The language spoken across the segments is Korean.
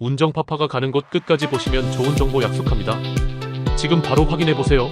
운정파파가 가는 곳 끝까지 보시면 좋은 정보 약속합니다. 지금 바로 확인해 보세요.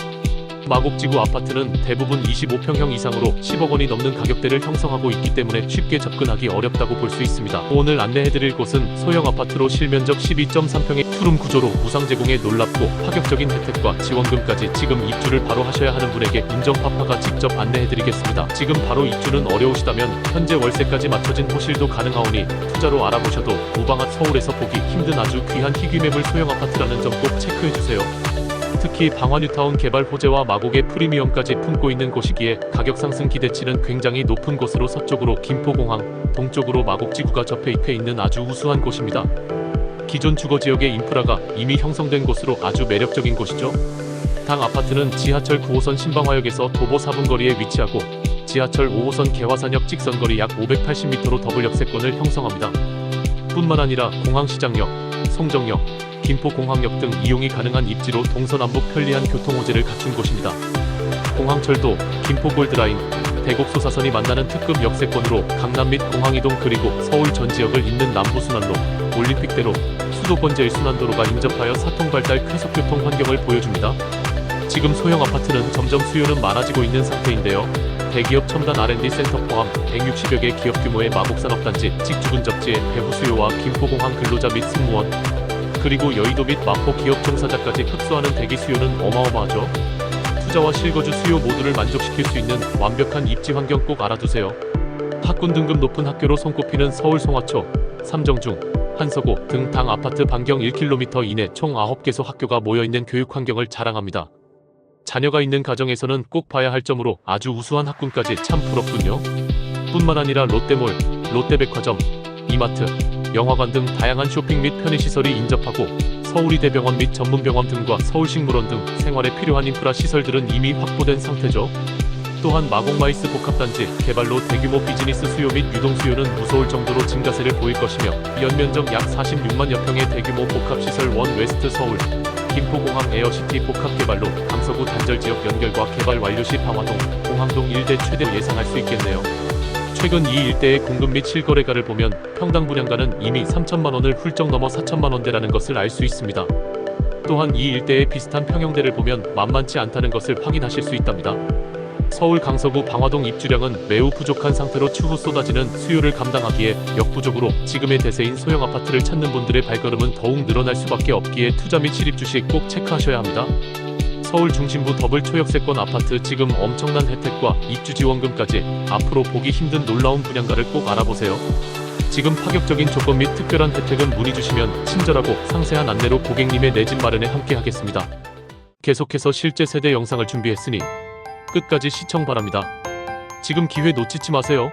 마곡지구 아파트는 대부분 25평형 이상으로 10억 원이 넘는 가격대를 형성하고 있기 때문에 쉽게 접근하기 어렵다고 볼 수 있습니다. 오늘 안내해드릴 곳은 소형 아파트로 실면적 12.3평의 투룸 구조로 무상 제공에 놀랍고 파격적인 혜택과 지원금까지 지금 입주를 바로 하셔야 하는 분에게 운정파파가 직접 안내해드리겠습니다. 지금 바로 입주는 어려우시다면 현재 월세까지 맞춰진 호실도 가능하오니 투자로 알아보셔도 무방한 서울에서 보기 힘든 아주 귀한 희귀매물 소형 아파트라는 점 꼭 체크해주세요. 특히 방화뉴타운 개발 호재와 마곡의 프리미엄까지 품고 있는 곳이기에 가격 상승 기대치는 굉장히 높은 곳으로 서쪽으로 김포공항, 동쪽으로 마곡지구가 접해 입해 있는 아주 우수한 곳입니다. 기존 주거 지역의 인프라가 이미 형성된 곳으로 아주 매력적인 곳이죠. 당 아파트는 지하철 9호선 신방화역에서 도보 4분 거리에 위치하고 지하철 5호선 개화산역 직선거리 약 580m로 더블 역세권을 형성합니다. 뿐만 아니라 공항시장역, 송정역, 김포공항역 등 이용이 가능한 입지로 동서남북 편리한 교통 호재를 갖춘 곳입니다. 공항철도, 김포골드라인, 대곡소사선이 만나는 특급 역세권으로 강남 및 공항이동 그리고 서울 전 지역을 잇는 남부순환로, 올림픽대로, 수도권 제1순환도로가 인접하여 사통 발달 쾌속교통 환경을 보여줍니다. 지금 소형 아파트는 점점 수요는 많아지고 있는 상태인데요. 대기업 첨단 R&D 센터 포함 160여 개 기업 규모의 마곡산업단지, 직주근 접지의 배후 수요와 김포공항 근로자 및 승무원, 그리고 여의도 및 마포 기업 종사자까지 흡수하는 대기 수요는 어마어마하죠. 투자와 실거주 수요 모두를 만족시킬 수 있는 완벽한 입지 환경 꼭 알아두세요. 학군 등급 높은 학교로 손꼽히는 서울 송화초, 삼정중, 한서고 등 당 아파트 반경 1km 이내 총 9개소 학교가 모여있는 교육 환경을 자랑합니다. 자녀가 있는 가정에서는 꼭 봐야 할 점으로 아주 우수한 학군까지 참 부럽군요. 뿐만 아니라 롯데몰, 롯데백화점, 이마트, 영화관 등 다양한 쇼핑 및 편의시설이 인접하고 서울이대병원 및 전문병원 등과 서울식물원 등 생활에 필요한 인프라 시설들은 이미 확보된 상태죠. 또한 마곡마이스 복합단지 개발로 대규모 비즈니스 수요 및 유동 수요는 무서울 정도로 증가세를 보일 것이며 연면적 약 46만 여 평의 대규모 복합시설 원 웨스트 서울 김포공항 에어시티 복합 개발로 강서구 단절 지역 연결과 개발 완료 시 방화동, 공항동 일대 최대 예상할 수 있겠네요. 최근 이 일대의 공급 및 실거래가를 보면 평당 분양가는 이미 3천만 원을 훌쩍 넘어 4천만 원대라는 것을 알 수 있습니다. 또한 이 일대의 비슷한 평형대를 보면 만만치 않다는 것을 확인하실 수 있답니다. 서울 강서구 방화동 입주량은 매우 부족한 상태로 추후 쏟아지는 수요를 감당하기에 역부족으로 지금의 대세인 소형 아파트를 찾는 분들의 발걸음은 더욱 늘어날 수밖에 없기에 투자 및 실입 주식 꼭 체크하셔야 합니다. 서울 중심부 더블 초역세권 아파트 지금 엄청난 혜택과 입주 지원금까지 앞으로 보기 힘든 놀라운 분양가를 꼭 알아보세요. 지금 파격적인 조건 및 특별한 혜택은 문의 주시면 친절하고 상세한 안내로 고객님의 내 집 마련에 함께 하겠습니다. 계속해서 실제 세대 영상을 준비했으니 끝까지 시청 바랍니다. 지금 기회 놓치지 마세요.